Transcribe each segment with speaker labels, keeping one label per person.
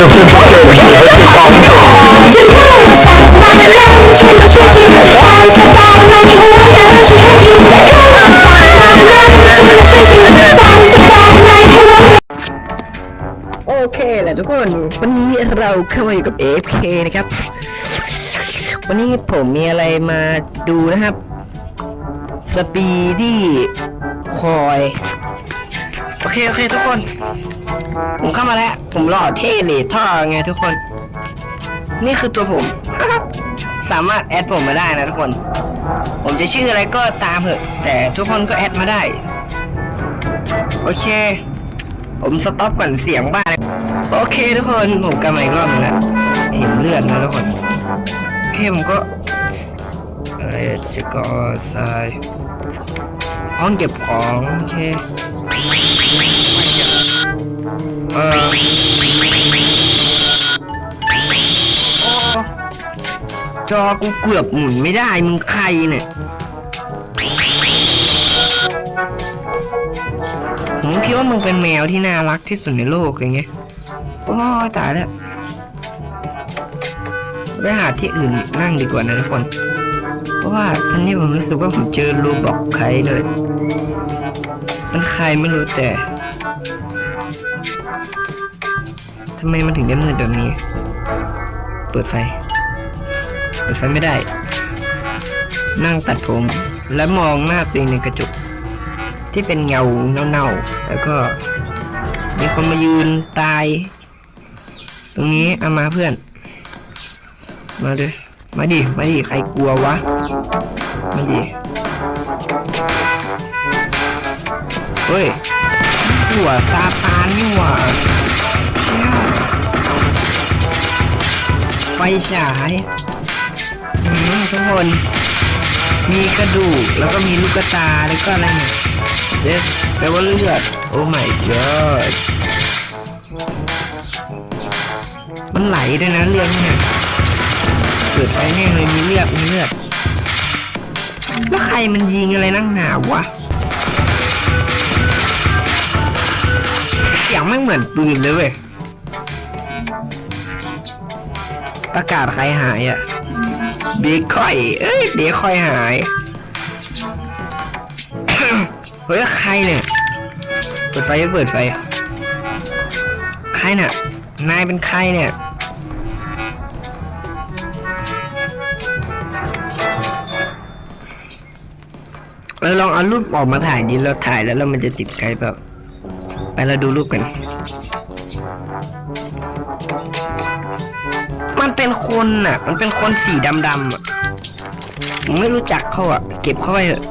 Speaker 1: จะพูดเก่งหรือว่าจะความ
Speaker 2: จะพูดสักวันหนึ่งฉันมาช่วยชีวิตความสบายในหัวใจฉันให้อยู่พูดสักวันหนึ่งฉันมาช่วยชีวิตความสบายในหัว
Speaker 3: โอเคแหละทุกคนวันนี้เราเข้ามาอยู่กับ AFK นะครับ วันนี้ผมมีอะไรมาดูนะครับสปีดี้คอย โอเค โอเค ทุกคน ผมเข้ามาแล้ว ผมหล่อเท่เลยท่อไงทุกคน นี่คือตัวผม สามารถแอดผมมาได้นะทุกคน ผมจะชื่ออะไรก็ตามเถอะ แต่ทุกคนก็แอดมาได้ โอเค ผมสต็อปก่อนเสียงบ้าเลยโอเคทุกคน ผมกลับมาอีกรอบนึงแล้วเห็นเลือดนะทุกคนโอเคผมก็อะไรจะก่อทรายห้องเก็บของ โอเค จอกูเกือบหมุนไม่ได้มึงใครเนี่ยผมคิดว่ามึงเป็นแมวที่น่ารักที่สุดในโลกอะไรเงี้ยโอ้ตายแล้วไปหาที่อื่นนั่งดีกว่านะทุกคน เพราะว่าตอนนี้ผมรู้สึกว่าผมเจอรูบอกใครเลย มันใครไม่รู้แต่ ทำไมมันถึงได้มืดแบบนี้ เปิดไฟ เปิดไฟไม่ได้ นั่งตัดผม และมองหน้าตัวเองในกระจก ที่เป็นเงาเน่าๆ แล้วก็มีคนมายืนตาย ตรงนี้เอามาเพื่อน มาเลยมาดิ มาดิ ใครกลัววะ มาดิ เฮ้ยหัวซาตานนี่หว่า ไฟฉายอืมทุกคน มีกระดูก แล้วก็มีลูกตา แล้วก็อะไรเนี่ยเซสแปลว่าเลือด โอ้ my god มันไหลด้วยนะเลือดเนี่ยเปิดไฟแน่เลยมีเลือด มีเลือด แล้วใครมันยิงอะไรนั่งหนาวะ เสียงไม่เหมือนปืนเลยเว้ย ประกาศใครหายอะเด็กค่อย เอ้ยเด็กค่อยหาย เฮ้ยใครเนี่ย เปิดไฟเปิดไฟ ใครเนี่ยนายเป็นใครเนี่ยเราลองเอารูปออกมาถ่ายดิเราถ่ายแล้วแล้วมันจะติดไกลแบบ ไปเราดูรูปกัน คนน่ะ มันเป็นคนสีดำๆอะผมไม่รู้จักเขาอะ เก็บเขาไว้เถอะ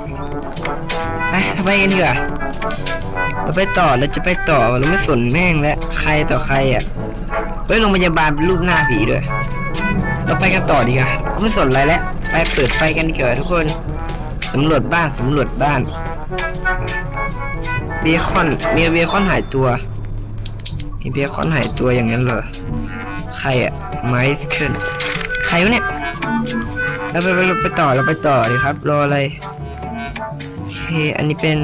Speaker 3: ไปทำไปกันดีกว่าเราไปต่อเราจะไปต่อเราไม่สนแม่งแล้วใครต่อใครอะเฮ้ยโรงพยาบาลรูปหน้าผีด้วย เราไปกันต่อดีกว่าก็ไม่สนอะไรแล้วไปเปิดไฟกันดีกว่าทุกคนสำรวจบ้านสำรวจบ้านเบคอนมีเบคอนหายตัวมีเบคอนหายตัวอย่างนั้นเหรอใครอะ ไมส์เคิลใครวะเนี่ยเราไปไปไปต่อเราไปต่อดีครับ รออะไรโอเคอันนี้เป็น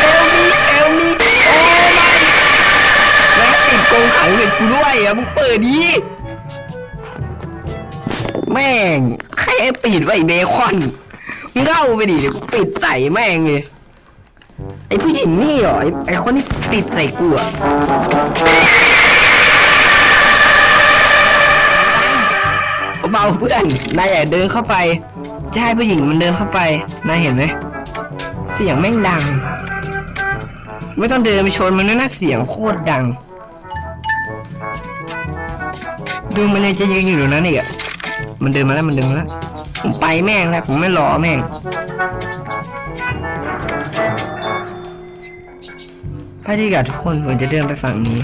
Speaker 3: เอลมีเอลมีโอ้ไม่แม่งติดกรงขังเด็กกูด้วยอะมึงเปิดดิแม่งใครปิดไว้เบคอน เข้าไปดิเดี๋ยวกูปิดใส่แม่งเลยไอผู้หญิงนี่เหรอไอ้ไอคนที่ปิดใส่กูอะเบาเพื่อนนายอย่เดินเข้าไป จะให้ผู้หญิงมันเดินเข้าไปนายเห็นไหมเสียงแม่งดัง ไม่ต้องเดินไปชนมันนะนะเสียงโคตรดังดูมันเลยจะยืนอยู่ตรงนั้นอีกอะมันเดินมาแล้วมันเดินมาแล้ว ผมไปแม่งแล้วผมไม่รอแม่งไปดีกับทุกคนผมจะเดินไปฝั่งนี้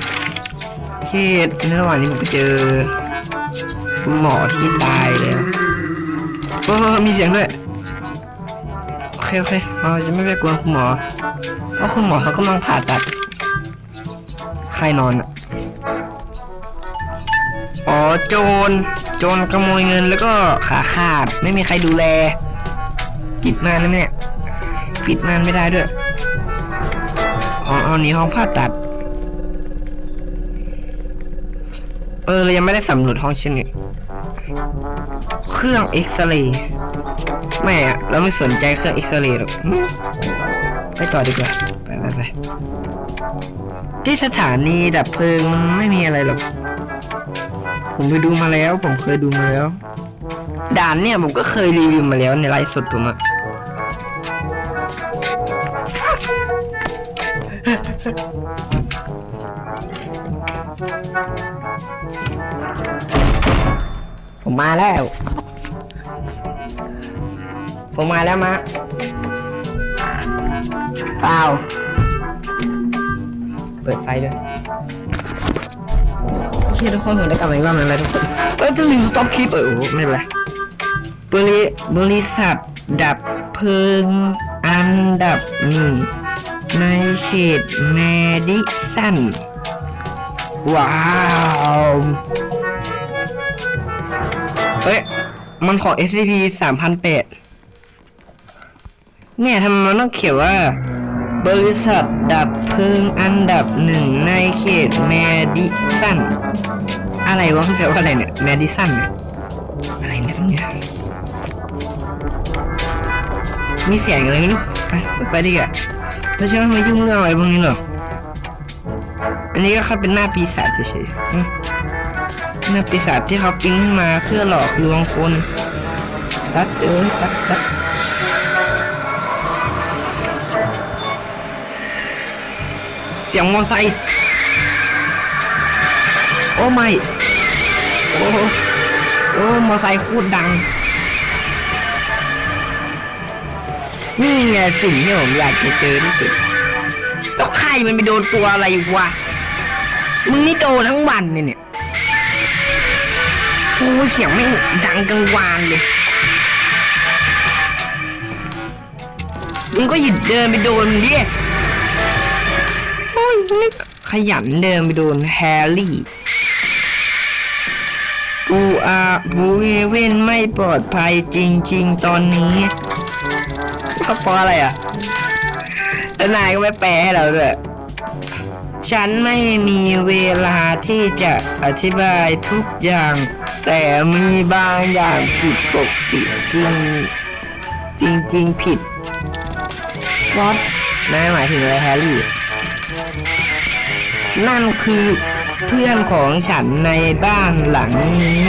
Speaker 3: เคสในระหว่างนี้ผมไปเจอคุณหมอที่ตายแล้วเออมีเสียงด้วยโอเคโอเคเราจะไม่ไปกวนคุณหมอเพราะคุณหมอเขากำลังผ่าตัดใครนอนอะ อ๋อโจร โจรขโมยเงินแล้วก็ขาขาด ไม่มีใครดูแล ปิดม่านได้ไหมเนี่ย ปิดม่านไม่ได้ด้วยอ๋อเอาหนีห้องผ่าตัด เออเรายังไม่ได้สำรวจห้องชิ้นนี้เครื่องเอ็กซเรย์ไม่อะเราไม่สนใจเครื่องเอ็กซเรย์หรอกไปต่อดีกว่าไปไปไปที่สถานีดับเพลิงมันไม่มีอะไรหรอก ผมไปดูมาแล้ว ผมเคยดูมาแล้ว ด่านเนี่ยผมก็เคยรีวิวมาแล้วในไลฟ์สดผมอะผมมาแล้ว ผมมาแล้วมาเปล่าเปิดไฟด้วยโอ เคทุกคนผมได้กลับมาอีกรอบหนึงแล้วทุกคนเออจะลืมสต็อปคลิปเออไม่เป็นไรบริบริษัทดับเพลิงอันดับหนึ่งในเขตแมดิสัน ว้าวเฮ้ย มันของ SCP 3008เนี่ยทำไมมันต้องเขียนว่า บริษัทดับเพลิงอันดับหนึ่งในเขตแมดิสัน อะไรวะมันแปลว่าอะไรเนี่ยแมดิสันเนี่ยอะไรเนี่ยเนี่ยมีเสียงอะไรไม่รู้ไปไปดีกว่าแล้วฉันไม่มายุ่งเรื่องอะไรพวกนี้หรอกอันนี้ก็แค่เป็นหน้าปีศาจเฉยๆหน้าปีศาจที่เขาปิ้นขึ้นมาเพื่อหลอกลวงคนซัดเอ้ยซัดซัดเสียงมอไซค์โอ้ไม่ โอ้โหโอ้มอไซค์พูดดัง นี่ไงสิ่งที่ผมอยากจะเจอที่สุดแล้วใครมันไปโดนตัวอะไรวะ มึงนี่โดนทั้งวันเนี่ยเนี่ยโอ้เสียงไม่ดังกังวานเลย มึงก็หยิบเดินไปโดนมันดิโอ้ยนี่ขยันเดินไปโดนแฮร์รี่ กูอาบูเอเว่นไม่ปลอดภัยจริง ๆ ตอนนี้เขาเพราะอะไรอะแล้วนายก็ไม่แปลให้เราด้วย ฉันไม่มีเวลาที่จะอธิบายทุกอย่าง แต่มีบางอย่างผิดปกติจริงจริงจริงๆผิดวอตนายหมายถึงอะไรแฮร์รี่ นั่นคือ เพื่อนของฉันในบ้านหลังนี้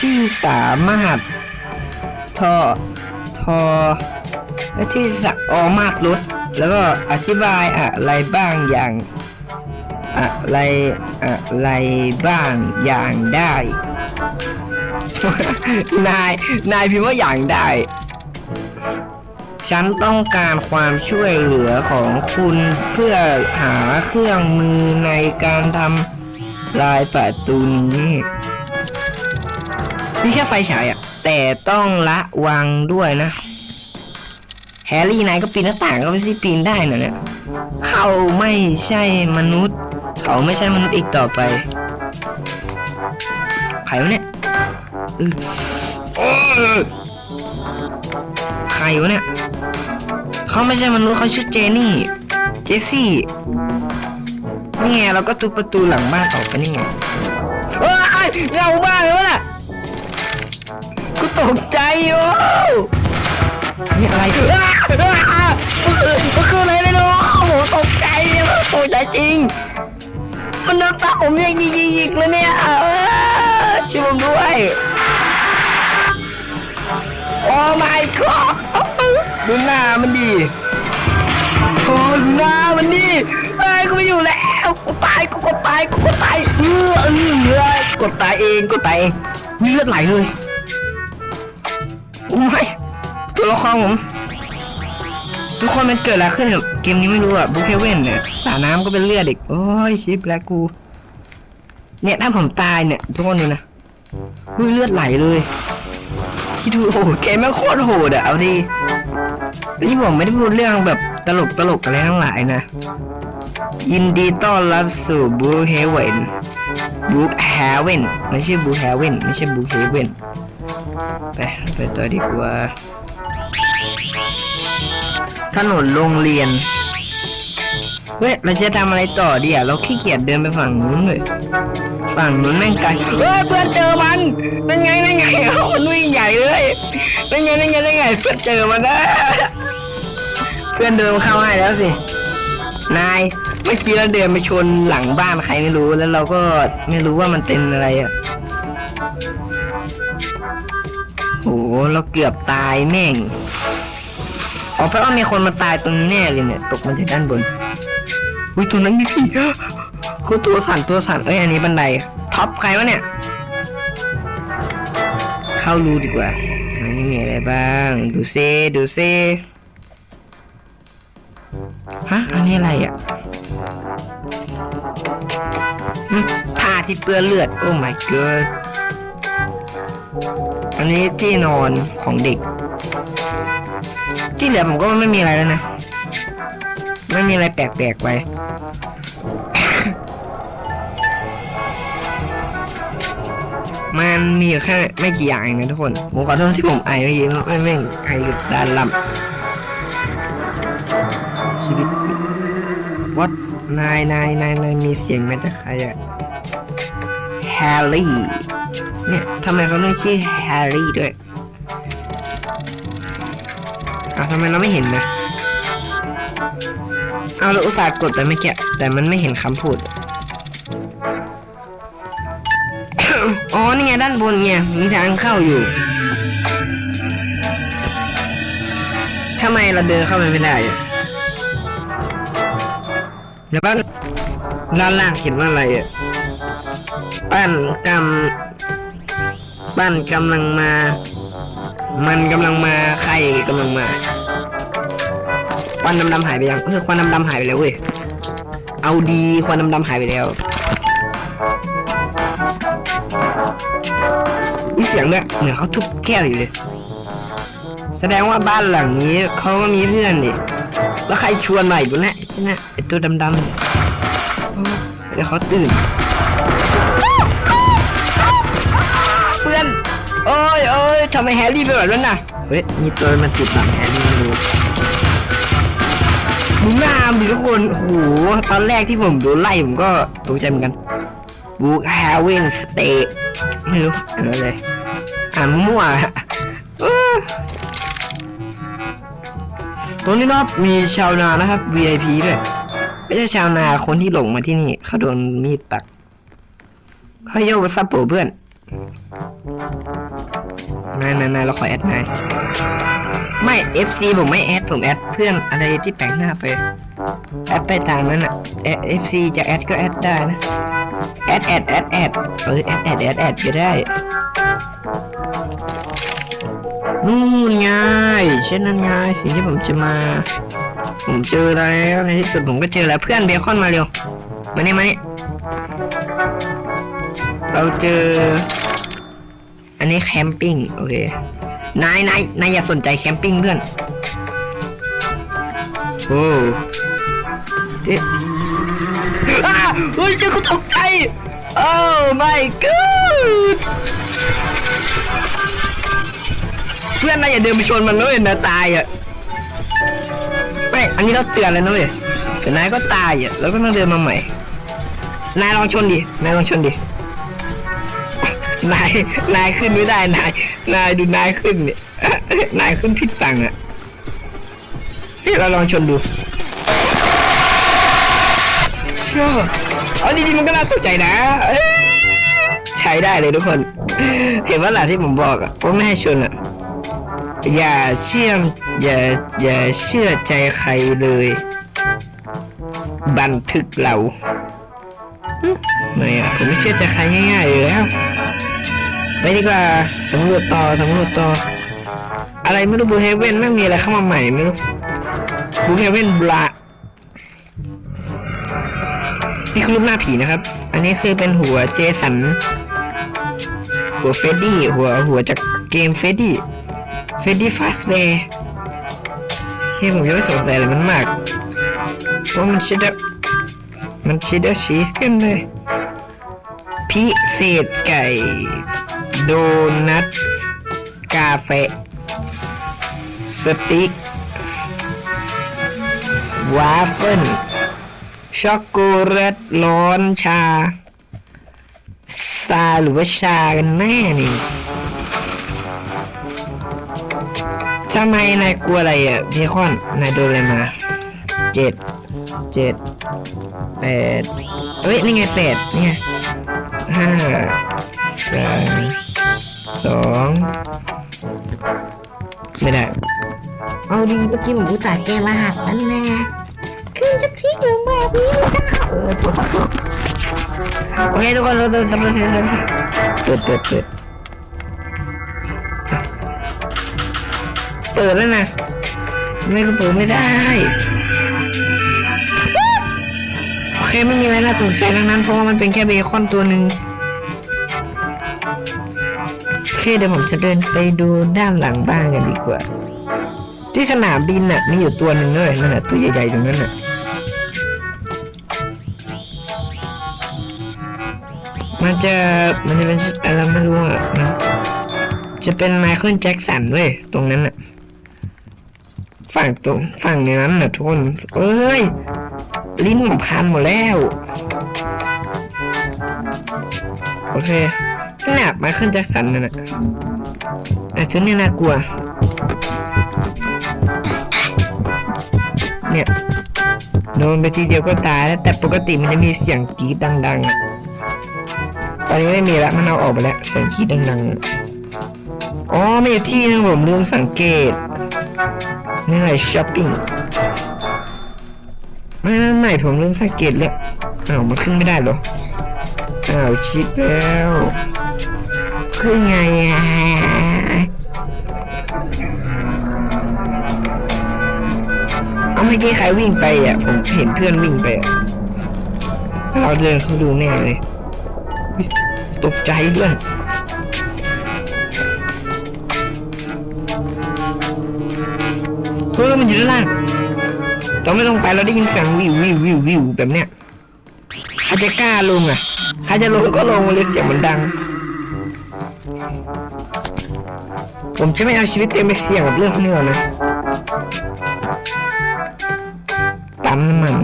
Speaker 3: ที่สามารถทอทอและที่สักออมากรถแล้วก็อธิบายอะไรบ้างอย่างอะไรอะไรบ้างอย่างได้ นายนายพิมพ์ว่าอย่างได้ ฉันต้องการความช่วยเหลือของคุณเพื่อหาเครื่องมือในการทำ ลายประตูนี้นี่แค่ไฟฉายอะแต่ต้องละวังด้วยนะ แฮร์รี่นายก็ปีนหน้าต่างก็ไม่ใช่ปีนได้นะเนี่ยเขาไม่ใช่มนุษย์ เขาไม่ใช่มนุษย์อีกต่อไปใครวะเนี่ยเออโอ้ยใครวะเนี่ยเขาไม่ใช่มนุษย์เขาชื่อเจนี่ เจสซี่ นี่ไงเราก็ทุบประตูหลังบ้านออกไปนี่ไงเฮ้ยเงาบ้านเลยวะน่ะกูตกใจโอ้นี่อะไรอ้าอ้ามันคือมันคืออะไรไม่รู้โอ้โหตกใจตกใจจริง มันน้ำตาผมยังยิกๆเลยเนี่ยช่วยผมด้วยโอ้ my god ดูหน้ามันดีโอ้หน้ามันดีเอ้ยกูไม่อยู่แล้ว กูตายกูกดตายกูกดตายเออเออเออกดตายเองกดตายเองมีเลือดไหลเลยโอ้ยตัวละครผมทุกคนมันเกิดอะไรขึ้นกับเกมนี้ไม่รู้อะบูเคเว่นเนี่ยสระน้ำก็เป็นเลือดอีกโอ้ยชิปแล้วกู เนี่ยถ้าผมตายเนี่ยทุกคนดูนะเฮ้ยเลือดไหลเลยคิดดูโอ้โหเกมม่งโคตรโหดอะเอาดินี่ผมไม่ได้พูดเรื่องแบบตลกตลกอะไรทั้งหลายนะ ยินดีต้อนรับสู่บูเฮเวนบูเฮเวนไม่ใช่บูเฮเวนไม่ใช่บูเฮเวนไปไปต่อดีกว่า ถนนโรงเรียนเฮ้ย เราจะทำอะไรต่อดีอะ เราขี้เกียจเดินไปฝั่งนู้นเลย ฝั่งนู้นแม่งไกลเฮ้ยเพื่อนเจอมัน นั่นไงนั่นไงเอ้ามันวิ่งใหญ่เลยนั่นไงนั่นไงนั่นไงเพื่อนเจอมันนะเพื่อนเดินเข้าให้แล้วสิ นาย เมื่อกี้เราเดินไปชนหลังบ้านใครไม่รู้แล้วเราก็ไม่รู้ว่ามันเป็นอะไรอะโอ้โหเราเกือบตายแม่งอ๋อเพราะว่ามีคนมาตายตรงนี้แน่เลยเนี่ย ตกมาจากด้านบนอุ้ยตัวนั้นมีผีคือตัวสั่นตัวสั่นเอ้ยอันนี้บันไดท็อปใครวะเนี่ย เข้ารูดีกว่าอันนี้มีอะไรบ้าง ดูเซดูเซฮะอันนี้อะไรอะ ผ้าที่เปื้อนเลือด โอ้ my god อันนี้ที่นอนของเด็ก ที่เหลือผมก็ไม่มีอะไรแล้วนะ ไม่มีอะไรแปลกๆไปมันมีอยู่แค่ไม่กี่อย่างเองนะทุกคน ผมขอโทษที่ผมไอเมื่อกี้ไม่ไม่งไออยู่ด้านลำชีวิตวัด นายนายนายนายมีเสียงมาจากใครอะแฮร์รี่ เนี่ยทำไมเขาต้องชื่อแฮร์รี่ด้วยอ้าทำไมเราไม่เห็นนะ เอาเราอุตส่าห์กดไปเมื่อกี้แต่มันไม่เห็นคำพูด อ๋อ นี่ไงด้านบนไง มีทางเข้าอยู่ ทำไมเราเดินเข้าไปไม่ได้อะ เดี๋ยวบ้านด้านล่างเขียนว่าอะไรอะบ้านกำบ้านกำลังมา มันกำลังมาใครกำลังมาควันดำๆหายไปยังเออควันดำๆหายไปแล้วเว้ยเอาดีควันดำๆหายไปแล้วมีเสียงด้วยเหมือนเขาทุบแก้วอยู่เลย แสดงว่าบ้านหลังนี้เขาก็มีเพื่อนดิแล้วใครชวนมาอีกวะเนี่ย ช่ไหมไอตัวดำๆเดี๋ยวเขาตื่นเพื่อนโอ้ยโอ้ยทำไมแฮร์รี่เป็นแบบนั้นน่ะเฮ้ยมีตัวมันติดหลังแฮร์รี่ไม่รู้ดูหน้ามดิทุกคนโอ้โหตอนแรกที่ผมโดนไล่ผมก็ตกใจเหมือนกันบูคแฮร์วินสเตย์ไม่รู้อะไรเลยอ่านมั่ว ตรงนี้รับมีชาวนานะครับ VIP ด้วยไม่ใช่ชาวนาคนที่หลงมาที่นี่เขาโดนมีดตักเฮ้ยโยซับโปเพื่อนนายนายนายเราขอแอดนายไม่ FC ผมไม่แอดผมแอดเพื่อนอะไรที่แปลงหน้าไปแอดไปทางนั้นอะ FC จะแอดก็แอดได้นะแอดแอดแอดแอดเออแอดแอดแอดแอดก็ได้ นู่นไงเช่นนั้นไงสิ่งที่ผมจะมา ผมเจอแล้วในที่สุดผมก็เจอแล้วเพื่อนเบคอนมาเร็วมานี่มานี่เราเจอ อันนี้แคมปิ้งโอเคนายนายนายอย่าสนใจแคมปิ้งเพื่อนโอ้เอ๊ะอ้าเฮ้ยเจ้าเขาตกใจ โอ้ my god เพื่อนนายอย่าเดินไปชนมันเลยนะตายอะไม่อันนี้เราเตือนแล้วนะเว้ยแต่นายก็ตายอะแล้วก็ต้องเดินมาใหม่ นายลองชนดิ นายลองชนดิ นาย นายขึ้นไม่ได้ นาย นายดูนายขึ้นเนี่ยนายขึ้นผิดฝั่งอะเฮ้ยเราลองชนดูเชื่อเอาดีๆมันก็น่าตกใจนะใช้ได้เลยทุกคน เห็นว่าหล่ะที่ผมบอกอะว่าไม่ให้ชนอะ อย่าเชื่อมอย่าอย่าเชื่อใจใครเลย บันทึกเราไม่อะผมไม่เชื่อใจใครง่ายๆเลยแล้วไปดีกว่าสำรวจต่อสำรวจต่อ อะไรไม่รู้บูเฮเว่นไม่มีอะไรเข้ามาใหม่ไม่รู้บูเฮเว่นบลานี่คือรูปหน้าผีนะครับ อันนี้คือเป็นหัวเจสัน หัวเฟดดี้หัวหัวจากเกมเฟดดี้ เฟดดี้ฟาสเบย์เฮ้ผมยังไม่สงสัยอะไรมันมากเพราะมันชิดอะมันชิดอะชีสกันเลย พิเศษไก่ โดนัท กาแฟ สติ๊กวาฟเฟิลช็อกโกแลตร้อนชา ซาหรือว่าชากันแน่นี่ ทำไมนายกลัวอะไรอะเบคอนนายโดนอะไรมาเจ็ดเจ็ดแปดเฮ้ยนี่ไงแปดนี่ไงห้าสามสองไม่ได้
Speaker 2: เอาดีเมื่อกี้ผมอุตส่าห์แก้รหัสนั่นแน่คือจะทิ้งหรือแบบนี้จ้า
Speaker 3: เออโอเคทุกคนเราเราเราเราเปิดเปิดเปิด เปิดแล้วนะไม่ก็เปิดไม่ได้ โอเคไม่มีอะไรน่าสนใจทั้งนั้น เพราะว่ามันเป็นแค่เบคอนตัวหนึ่งโอเคเดี๋ยวผมจะเดินไปดูด้านหลังบ้านกันดีกว่า ที่สนามบินน่ะมีอยู่ตัวหนึ่งด้วยนั่นแหละตัวใหญ่ๆตรงนั้นน่ะมันจะมันจะเป็นอะไรไม่รู้อะนะจะเป็นไมเคิลแจ็คสันเว้ยตรงนั้นอะ ฝั่งตรงฝั่งในนั้นน่ะทุกคนเอ้ย ลิ้นผมพันหมดแล้ว โอเคนั่นแหละไมเคิลแจ็คสันนั่นะไอ้ชุดนี้น่ากลัว เนี่ยโดนไปทีเดียวก็ตายแล้ว แต่ปกติมันจะมีเสียงกรีดดังๆ ตอนนี้ไม่มีแล้วมันเอาออกไปแล้วเสียงขี้ดังๆ อ๋อมีอยู่ที่นึงผมลืมสังเกต นี่อะไรช้อปปิ้งไม่ไม่ไม่ผมลืมสังเกตเลยอ้าวมันขึ้นไม่ได้หรออ้าวชิดแล้วขึ้นไงอะเอาเมื่อกี้ใครวิ่งไปอะผมเห็นเพื่อนวิ่งไปอะเราเดินเขาดูแน่เลยตกใจด้วย เฮ้ยมันอยู่ด้านล่างเราไม่ลงไปเราได้ยินเสียงวิววิววิววิวแบบเนี้ยใครจะกล้าลงอะใครจะลงก็ลงเลยเสียงมันดัง ผมจะไม่เอาชีวิตตัวเองไปเสี่ยงกับเรื่องพวกนี้หรอกนะปั๊มน้ำมัน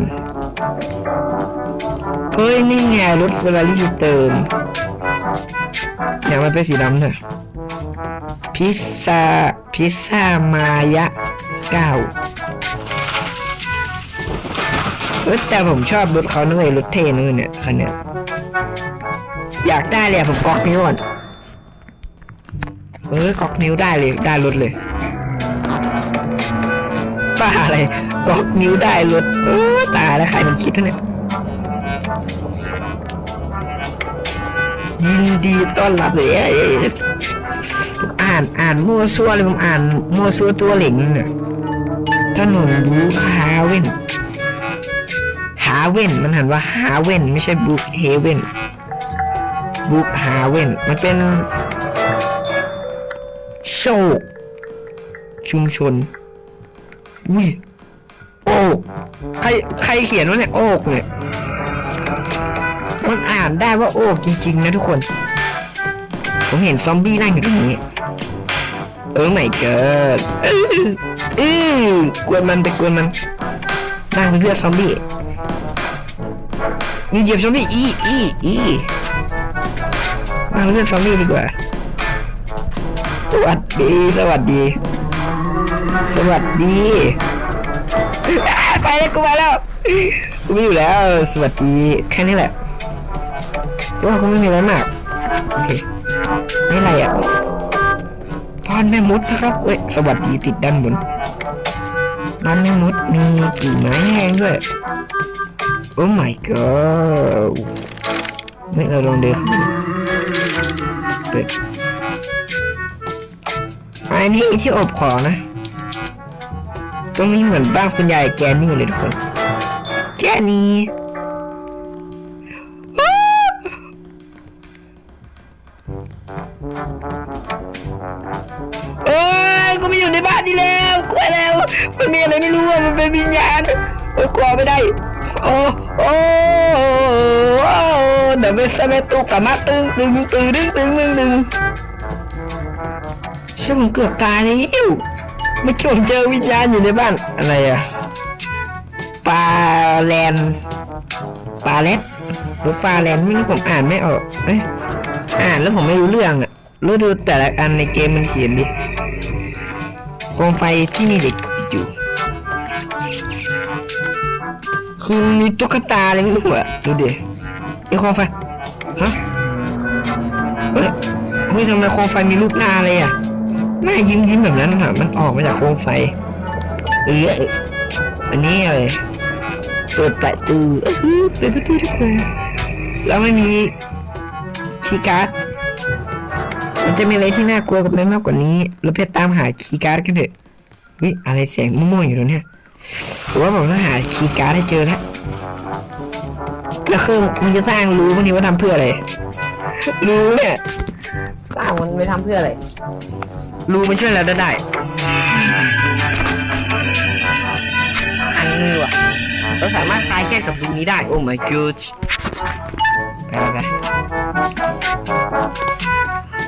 Speaker 3: เฮ้ยนี่ไงรถเวลารีบเติมอย่างมันเป็นสีดำเนี่ยพิซซ่าพิซซ่ามายะ เก้าเออแต่ผมชอบรถเขานะเว้ยรถเท่นะเว้ยเนี่ยคันเนี้ยอยากได้เลยอะผมก๊อกนิ้วก่อนเออก๊อกนิ้วได้เลยได้รถเลยป้าอะไรก๊อกนิ้วได้รถเออตายแล้วใครมันคิดวะเนี่ยยินดีต้อนรับเลยอ่านอ่านมั่วซั่วเลยผมอ่านมั่วซั่วตัวเหล่งนั่นน่ะ ถนนบูฮาเวนฮาเวนมันหันว่าฮาเวนไม่ใช่บุกเฮเวนบุกฮาเวนมันเป็น โชคชุมชน อุ้ย โอกใคร ใครเขียนวะเนี่ย โอกเนี่ย มันอ่านได้ว่าโอ้จริง ๆ นะทุกคน ผมเห็นซอมบี้นั่งอยู่ตรงนี้ เออไม่เกิดเออเออกวนมันไปกวนมันนั่งเป็นเพื่อนซอมบี้มีเหยียบซอมบี้อีอีอีนั่งเป็นเพื่อนซอมบี้ดีกว่า สวัสดี สวัสดี สวัสดีไปแล้วกูมาแล้วกูไม่อยู่แล้วสวัสดีแค่นี้แหละว่าก็ไม่มีอะไรมากโอเคไม่อะไรอะานแม่มดนะครับเว้ยสวัสดีติดด้านบนบ้านแม่มดมีกิ่ไม้แห้งด้วย โอ้ my god ไม่เราลองเดินเข้าไปดูเปิดอันนี้ที่อบของนะ ตรงนี้เหมือนบ้านคุณยายแกนี่เลยทุกคนแกนี่ ญาณเวไม่ได้โอ้โอ้โอ้เดเวสเตุกะมะตึงตึงตึงตึงตึงตึงตึงเชื่อผมเกือบตายแล้วเมื่อกี้ผมเจอวิญญาณอยู่ในบ้าน อะไรอะปลาแลนปลาเล็ดหรือปลาแลนไม่รู้ผมอ่านไม่ออกเอ้ยอ่านแล้วผมไม่รู้เรื่องอะรู้ดูแต่ละอันในเกมมันเขียนดิโคมไฟที่มีเด็กอยู่คือมีตุ๊กตาอะไรไม่รู้อะดูดิไอ้โคมไฟ ฮะเฮ้ยเฮ้ยทำไมโคมไฟมีรูปหน้าเลยอะหน้ายิ้มยิ้มแบบนั้นอะมันออกมาจากโคมไฟ เอออันนี้อะไรเปิดประตูเออเปิดประตูได้เลยแล้วไม่มีคีการ์ดมันจะมีอะไรที่น่ากลัวกับมันมากกว่านี้ เราไปตามหาคีการ์ดกันเถอะเฮ้ยอะไรแสงม่วงๆอยู่ตรงนี้ผมว่าผมต้องหาคีการ์ดให้เจอแล้ว แล้วคือมันจะสร้างรู้พวกนี้ว่าทำเพื่ออะไร รู้เนี่ย สร้างมันไปทำเพื่ออะไร รู้มันช่วยเราได้ได้อันนี้ว่ะ เราสามารถคลายเครียดกับรูนี้ได้ โอ้ my god ไปไปไป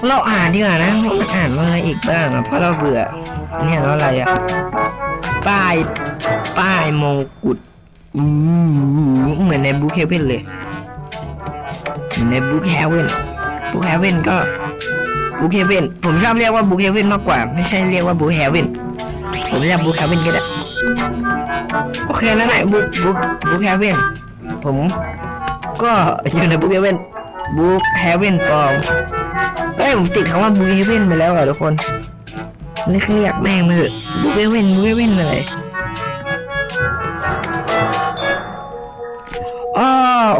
Speaker 3: เราอ่านดีกว่านะว่ามันอ่านว่าอะไรอีกบ้างอะเพราะเราเบื่อ เนี่ยแล้วอะไรอะป้าย ป้ายมงกุฎ อู้เหมือนในบุ๊กเฮเว่นเลยเหมือนในบุ๊กเฮเว่นบุ๊กเฮเว่นก็บุ๊กเฮเว่นผมชอบเรียกว่าบุ๊กเฮเว่นมากกว่า ไม่ใช่เรียกว่าบุ๊กเฮเว่นผมเรียกบุ๊กเฮเว่นก็ได้โอเคแล้วไหนบุ๊กบุ๊กบุ๊กเฮเว่นผมก็อยู่ในบุ๊กเฮเว่นบุ๊กเฮเว่นปลอมเฮ้ยผมติดคำว่าบุ๊กเฮเว่นไปแล้วอะทุกคนเรียกเรียกแม่งมาเถอะบูเวเว่นบูเวเว่นเลยอ๋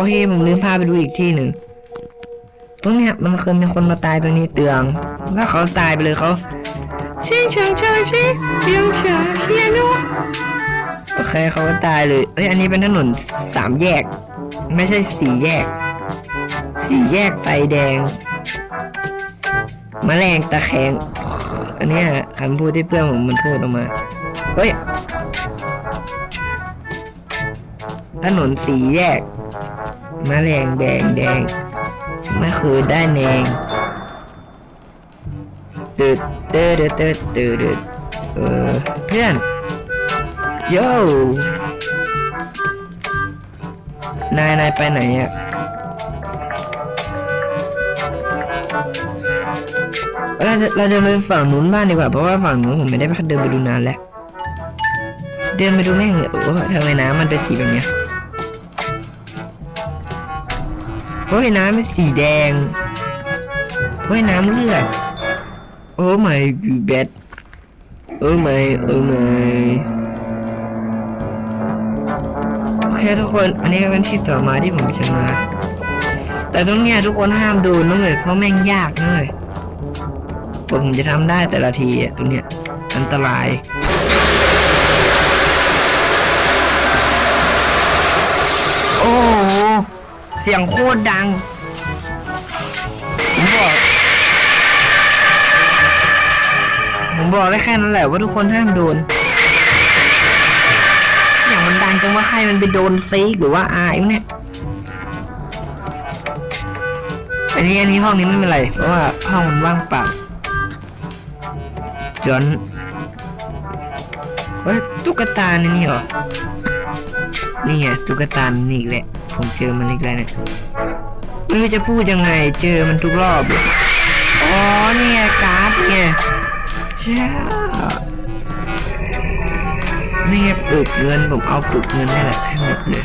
Speaker 3: เคผมลืมพาไปดูอีกที่หนึ่งตรงเนี้ยมันเคยมีคนมาตายตรงนี้เตืองแล้วเขาตายไปเลยเขาเสียงชิงชิงเสียงเสียงชิงเียนู้โอเคเขาก็ตายเลยเอ้ยอันนี้เป็นถนนสามแยก ไม่ใช่สี่แยก สี่แยกไฟแดงแมลงตะแคงอันนี้คำพูดที่เพื่อนผมมันพูดออกมาเฮ้ยถนนสีแยก มะแรงแดงแดงม่เคยได้แนงตืดตืดตืดตืดตืดเออเพื่อนโย่นายนายไปไหนอะเราจะเราจะไปฝั่งนู้นบ้างดีกว่าเพราะว่าฝั่งนู้นผมไม่ได้เดินไปดูนานแล้ว เดินไปดูแม่งเลยโอ้ทำไมน้ำมันเป็นสีแบบเนี้ย โอ้ยน้ำเป็นสีแดงโอ้ยน้ำเลือด โอ้ my god โอ้ my โอ้ my โอเคทุกคน อันนี้เป็นที่ต่อมาที่ผมจะมา แต่ตรงเนี้ยทุกคนห้ามโดนนะเลยเพราะแม่งยากนะเลยผมจะทำได้แต่ละทีตรงเนี้ยอันตราย โอ้โห เสียงโคตรดังผมบอกผมบอกได้แค่นั้นแหละว่าทุกคนห้ามโดน เสียงมันดังจังว่าใครมันไปโดนซีหรือว่าอายเนี่ย อันนี้อันนี้ห้องนี้ไม่เป็นไร เพราะว่าห้องมันว่างเปล่าจนเฮ้ยตุ๊กตานี่นี่เหรอ นี่ไงตุ๊กตานี่อีกแหละ ผมเจอมันอีกแล้วเนี่ยไม่รู้จะพูดยังไง เจอมันทุกรอบเลยอ๋อนี่ไงการ์ดเนี่ยใช่นี่ไงปึกเงินผมเอาปึกเงินนี่แหละให้หมดเลย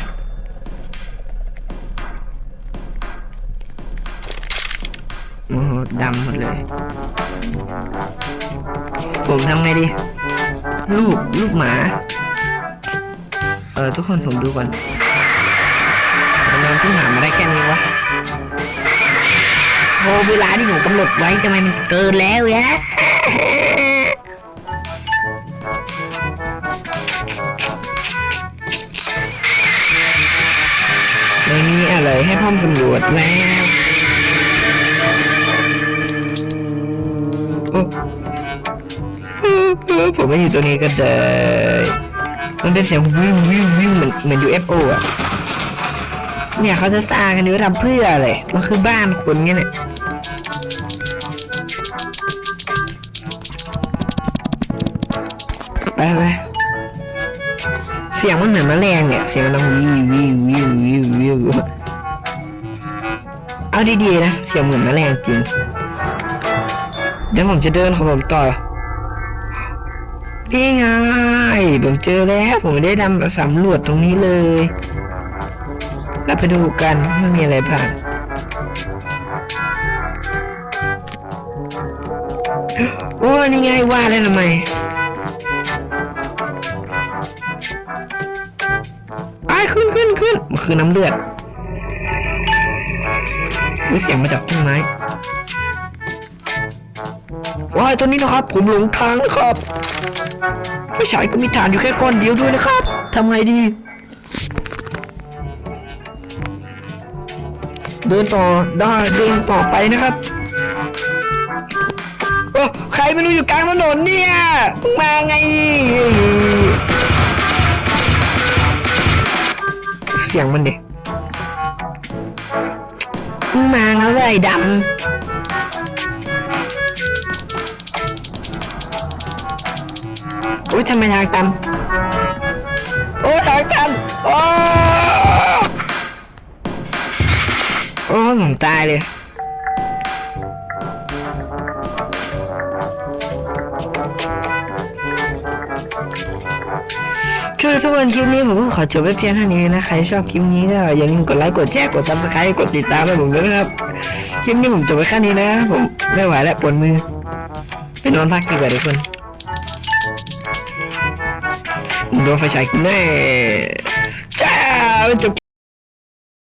Speaker 3: โอ้โหดำหมดเลย ผมทำไงดี ลูก ลูกหมา เออทุกคนผมดูก่อน ทำไมเพิ่งหามาได้แค่นี้วะโอ้เวลาที่ผมกำหนดไว้ทำไมมันเกินแล้วแยะไม่มีอะไรให้พ่อมสำรวจแล้วโอ้ผมไม่อยู่ตรงนี้ก็ได้มันเป็นเสียงวิววิววิวเหมือนเหมือน UFO อะ เนี่ยเขาจะสร้างกันนี้ว้ทำเพื่ออะไรมันคือบ้านคนไงเนี่ยไปไปเสียงมันเหมือนแมลงเนี่ย เสียงมันดังวิววิววิววิววิวเอาดีๆนะ เสียงเหมือนแมลงจริง เดี๋ยวผมจะเดินของผมต่อนี่ไงผมเจอแล้ว ผมได้ดำสำรวจตรงนี้เลย เราไปดูกันว่ามีอะไรบ้างโอ้นี่ไงว่าแล้วทำไมไปขึ้นขึ้นขึ้นมันคือน้ำเลือดอุ๊ยเสียงมาจากต้นไม้ว้ายตัวนี้นะครับ ผมหลงทางนะครับไฟฉายก็มีฐานอยู่แค่ก้อนเดียวด้วยนะครับทำไงดี เดินต่อได้เดินต่อไปนะครับโอ้ใครไม่รู้อยู่กลางถนนเนี่ยมาไง เสียงมันเด็กมึงมาแล้วไอ้ดำอุ้ยทำไมทางตันโอ้ยทางตันโอ้ โอ้ผมตายเลยคือทุกคนคลิปนี้ผมก็ขอจบไว้เพียงเท่านี้นะ ใครชอบคลิปนี้ก็อย่าลืมกดไลค์ กดแชร์ กดซับสไครต์กดติดตามให้ผมด้วยนะครับ คลิปนี้ผมจบไว้แค่นี้นะ ผมไม่ไหวแล้วปวดมือ ไปนอนพักดีกว่าทุกคนโดนไฟฉายกินแน่จ้าจบ